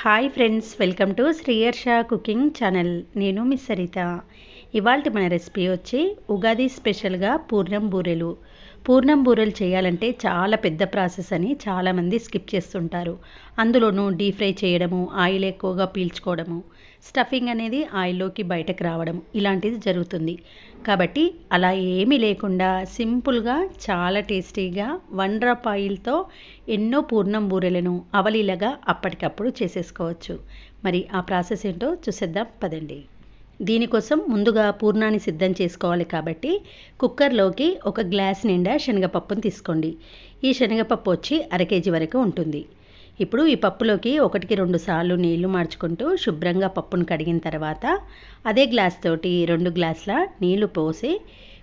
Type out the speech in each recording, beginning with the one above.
Hi friends welcome to Sriharsha cooking channel నేను miss Saritha. ఇవాళ మన రెసిపీ వచ్చి ఉగాది స్పెషల్గా పూర్ణం బూరెలు. పూర్ణం బూరెలు చేయాలంటే చాలా పెద్ద ప్రాసెస్ అని చాలామంది స్కిప్ చేస్తుంటారు. అందులోనూ డీప్ ఫ్రై చేయడము ఆయిల్ ఎక్కువగా పీల్చుకోవడము స్టఫింగ్ అనేది ఆయిల్లోకి బయటకు రావడం ఇలాంటిది జరుగుతుంది. కాబట్టి అలా ఏమీ లేకుండా సింపుల్గా చాలా టేస్టీగా వన్ డ్రాప్ ఆయిల్తో ఎన్నో పూర్ణం బూరెలను అవలీలగా అప్పటికప్పుడు చేసేసుకోవచ్చు. మరి ఆ ప్రాసెస్ ఏంటో చూసేద్దాం పదండి. దీనికోసం ముందుగా పూర్ణాన్ని సిద్ధం చేసుకోవాలి కాబట్టి కుక్కర్లోకి ఒక గ్లాస్ నిండా శనగపప్పును తీసుకోండి. ఈ శనగపప్పు వచ్చి అర కేజీ వరకు ఉంటుంది. ఇప్పుడు ఈ పప్పులోకి ఒకటికి రెండు సార్లు నీళ్ళు మార్చుకుంటూ శుభ్రంగా పప్పును కడిగిన తర్వాత అదే గ్లాస్ తోటి రెండు గ్లాసుల నీళ్ళు పోసి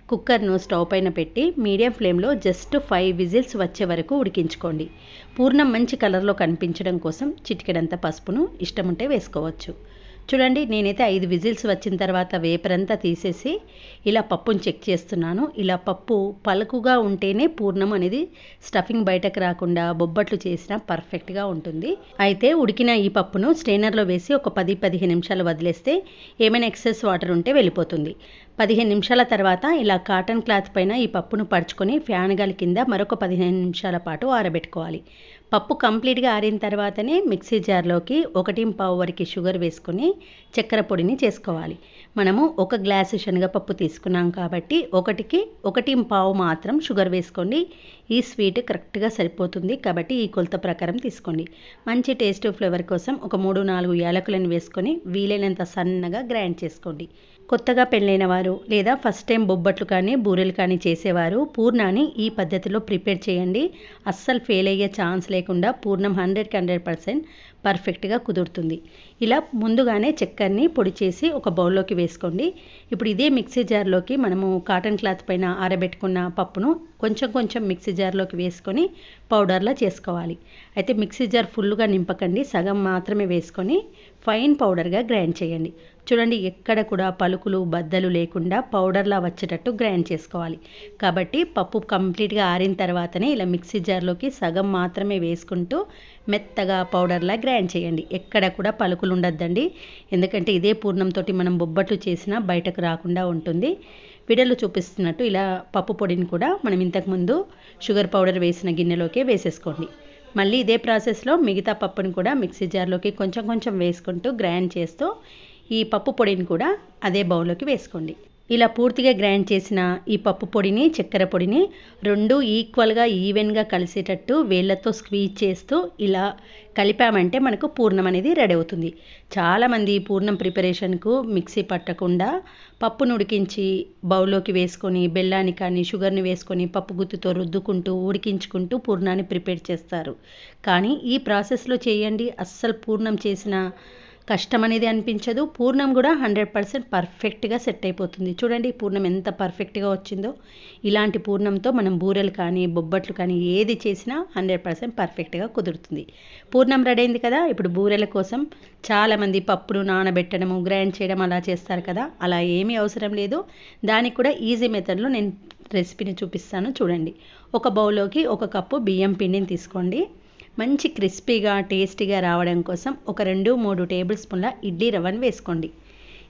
కుక్కర్ను స్టవ్ పైన పెట్టి మీడియం ఫ్లేమ్లో జస్ట్ ఫైవ్ విజిల్స్ వచ్చే వరకు ఉడికించుకోండి. పూర్ణం మంచి కలర్లో కనిపించడం కోసం చిటికెడంత పసుపును ఇష్టం ఉంటే వేసుకోవచ్చు. చూడండి నేనైతే ఐదు విజిల్స్ వచ్చిన తర్వాత వేపరంతా తీసేసి ఇలా పప్పును చెక్ చేస్తున్నాను. ఇలా పప్పు పలుకుగా ఉంటేనే పూర్ణం అనేది స్టఫింగ్ బయటకు రాకుండా బొబ్బట్లు చేసినా పర్ఫెక్ట్గా ఉంటుంది. అయితే ఉడికిన ఈ పప్పును స్ట్రైనర్లో వేసి ఒక పది పదిహేను నిమిషాలు వదిలేస్తే ఏమైనా ఎక్సెస్ వాటర్ ఉంటే వెళ్ళిపోతుంది. పదిహేను నిమిషాల తర్వాత ఇలా కాటన్ క్లాత్ పైన ఈ పప్పును పరుచుకొని ఫ్యాన్ గాలి కింద మరొక పదిహేను నిమిషాల పాటు ఆరబెట్టుకోవాలి. పప్పు కంప్లీట్గా ఆరిన తర్వాతనే మిక్సీ జార్లోకి ఒకటి పావు వరకు షుగర్ వేసుకొని చక్కెర పొడిని చేసుకోవాలి. మనము ఒక గ్లాసు శనగపప్పు తీసుకున్నాం కాబట్టి ఒకటికి ఒకటి పావు మాత్రం షుగర్ వేసుకోండి. ఈ స్వీట్ కరెక్ట్గా సరిపోతుంది కాబట్టి ఈ కొలత ప్రకారం తీసుకోండి. మంచి టేస్ట్ ఫ్లేవర్ కోసం ఒక మూడు నాలుగు యాలకులను వేసుకొని వీలైనంత సన్నగా గ్రైండ్ చేసుకోండి. కొత్తగా పెళ్ళైన వారు లేదా ఫస్ట్ టైం బొబ్బట్లు కానీ బూరెలు కానీ చేసేవారు పూర్ణాన్ని ఈ పద్ధతిలో ప్రిపేర్ చేయండి. అస్సలు ఫెయిల్ అయ్యే ఛాన్స్ లేకుండా పూర్ణం హండ్రెడ్కి హండ్రెడ్ పర్సెంట్ పర్ఫెక్ట్గా కుదురుతుంది. ఇలా ముందుగానే చక్కెరని పొడి చేసి ఒక బౌల్లోకి వేసుకోండి. ఇప్పుడు ఇదే మిక్సీ జార్లోకి మనము కాటన్ క్లాత్ పైన ఆరబెట్టుకున్న పప్పును కొంచెం కొంచెం మిక్సీ జార్లోకి వేసుకొని పౌడర్లా చేసుకోవాలి. అయితే మిక్సీ జార్ ఫుల్గా నింపకండి. సగం మాత్రమే వేసుకొని ఫైన్ పౌడర్గా గ్రైండ్ చేయండి. చూడండి ఎక్కడ కూడా పలుకులు బద్దలు లేకుండా పౌడర్లా వచ్చేటట్టు గ్రైండ్ చేసుకోవాలి. కాబట్టి పప్పు కంప్లీట్గా ఆరిన తర్వాతనే ఇలా మిక్సీ జార్లోకి సగం మాత్రమే వేసుకుంటూ మెత్తగా పౌడర్లా గ్రైండ్ చేయండి. ఎక్కడ కూడా పలుకులు ఉండద్దండి ఎందుకంటే ఇదే పూర్ణంతో మనం బొబ్బట్లు చేసినా బయటకు రాకుండా ఉంటుంది. వీడియోలో చూపిస్తున్నట్టు ఇలా పప్పు పొడిని కూడా మనం ఇంతకుముందు షుగర్ పౌడర్ వేసిన గిన్నెలోకి వేసేసుకోండి. మళ్ళీ ఇదే ప్రాసెస్లో మిగతా పప్పుని కూడా మిక్సీ జార్లోకి కొంచెం కొంచెం వేసుకుంటూ గ్రైండ్ చేస్తూ ఈ పప్పు పొడిని కూడా అదే బౌల్లోకి వేసుకోండి. ఇలా పూర్తిగా గ్రైండ్ చేసిన ఈ పప్పు పొడిని చక్కెర పొడిని రెండు ఈక్వల్గా ఈవెన్గా కలిసేటట్టు వేళ్ళతో స్క్వీజ్ చేస్తూ ఇలా కలిపామంటే మనకు పూర్ణం అనేది రెడీ అవుతుంది. చాలామంది పూర్ణం ప్రిపరేషన్కు మిక్సీ పట్టకుండా పప్పును ఉడికించి బౌల్లోకి వేసుకొని బెల్లాన్ని కానీ షుగర్ని వేసుకొని పప్పు గుత్తుతో రుద్దుకుంటూ ఉడికించుకుంటూ పూర్ణాన్ని ప్రిపేర్ చేస్తారు. కానీ ఈ ప్రాసెస్లో చేయండి. అస్సలు పూర్ణం చేసిన కష్టం అనేది అనిపించదు. పూర్ణం కూడా హండ్రెడ్ పర్సెంట్ పర్ఫెక్ట్గా సెట్ అయిపోతుంది. చూడండి పూర్ణం ఎంత పర్ఫెక్ట్గా వచ్చిందో. ఇలాంటి పూర్ణంతో మనం బూరెలు కానీ బొబ్బట్లు కానీ ఏది చేసినా హండ్రెడ్ పర్సెంట్ పర్ఫెక్ట్గా కుదురుతుంది. పూర్ణం రెడీ అయింది కదా? ఇప్పుడు బూరెల కోసం చాలామంది పప్పును నానబెట్టడము గ్రైండ్ చేయడం అలా చేస్తారు కదా? అలా ఏమీ అవసరం లేదు. దానికి కూడా ఈజీ మెథడ్లో నేను రెసిపీని చూపిస్తాను. చూడండి ఒక బౌల్లోకి ఒక కప్పు బియ్యం పిండిని తీసుకోండి. మంచి క్రిస్పీగా టేస్టీగా రావడం కోసం ఒక రెండు మూడు టేబుల్ స్పూన్ల ఇడ్లీ రవ్వను వేసుకోండి.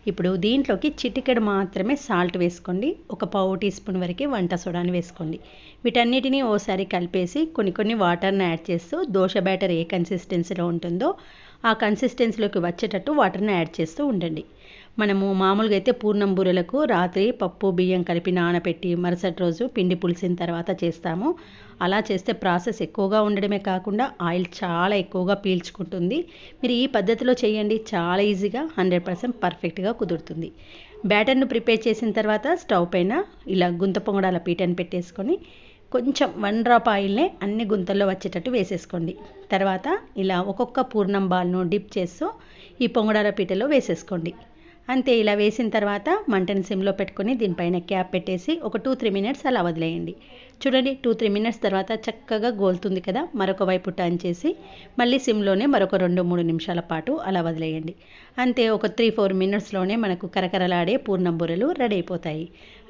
ఇప్పుడు దీంట్లోకి చిటికెడు మాత్రమే సాల్ట్ వేసుకోండి. ఒక పావు టీ స్పూన్ వరకు వంట సోడాని వేసుకోండి. వీటన్నిటిని ఓసారి కలిపేసి కొన్ని కొన్ని వాటర్ని యాడ్ చేస్తూ దోశ బ్యాటర్ ఏ కన్సిస్టెన్సీలో ఉంటుందో ఆ కన్సిస్టెన్సీలోకి వచ్చేటట్టు వాటర్ని యాడ్ చేస్తూ ఉండండి. మనము మామూలుగా అయితే పూర్ణం బూరెలకు రాత్రి పప్పు బియ్యం కలిపి నానబెట్టి మరుసటి రోజు పిండి పులిసిన తర్వాత చేస్తాము. అలా చేస్తే ప్రాసెస్ ఎక్కువగా ఉండడమే కాకుండా ఆయిల్ చాలా ఎక్కువగా పీల్చుకుంటుంది. మీరు ఈ పద్ధతిలో చేయండి చాలా ఈజీగా హండ్రెడ్ పర్సెంట్ పర్ఫెక్ట్గా కుదురుతుంది. బ్యాటర్ను ప్రిపేర్ చేసిన తర్వాత స్టవ్ పైన ఇలా గుంత పొంగడాల పీటను పెట్టేసుకొని కొంచెం వన్ డ్రాప్ ఆయిల్నే అన్ని గుంతల్లో వచ్చేటట్టు వేసేసుకోండి. తర్వాత ఇలా ఒక్కొక్క పూర్ణం బాల్ను డిప్ చేస్తూ ఈ పొంగడాల పీటలో వేసేసుకోండి. అంతే ఇలా వేసిన తర్వాత మంటని సిమ్లో పెట్టుకొని దీనిపైన క్యాప్ పెట్టేసి ఒక టూ త్రీ మినిట్స్ అలా వదిలేయండి. చూడండి టూ త్రీ మినిట్స్ తర్వాత చక్కగా గోలుతుంది కదా. మరొక వైపు టర్న్ చేసి మళ్ళీ సిమ్లోనే మరొక రెండు మూడు నిమిషాల పాటు అలా వదిలేయండి. అంతే ఒక త్రీ ఫోర్ మినిట్స్లోనే మనకు కరకరలాడే పూర్ణం బూరెలు రెడీ అయిపోతాయి.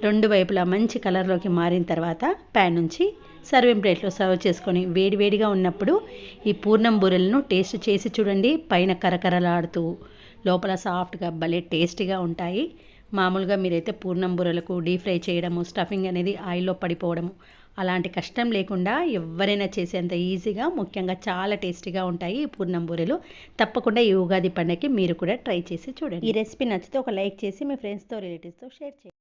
రెండు వైపులా మంచి కలర్లోకి మారిన తర్వాత ప్యాన్ నుంచి సర్వింగ్ ప్లేట్లో సర్వ్ చేసుకొని వేడివేడిగా ఉన్నప్పుడు ఈ పూర్ణం బూరెలను టేస్ట్ చేసి చూడండి పైన కరకరలాడుతూ లోపల సాఫ్ట్గా భలే టేస్టీగా ఉంటాయి. మామూలుగా మీరైతే పూర్ణం బూరెలకు డీప్ ఫ్రై చేయడము స్టఫింగ్ అనేది ఆయిల్లో పడిపోవడము. అలాంటి కష్టం లేకుండా ఎవరైనా చేసేంత ఈజీగా ముఖ్యంగా చాలా టేస్టీగా ఉంటాయి ఈ పూర్ణం బూరెలు తప్పకుండా ఈ ఉగాది పండగకి మీరు కూడా ట్రై చేసి చూడండి. ఈ రెసిపీ నచ్చితే ఒక లైక్ చేసి మీ ఫ్రెండ్స్తో రిలేటివ్స్తో షేర్ చేయండి.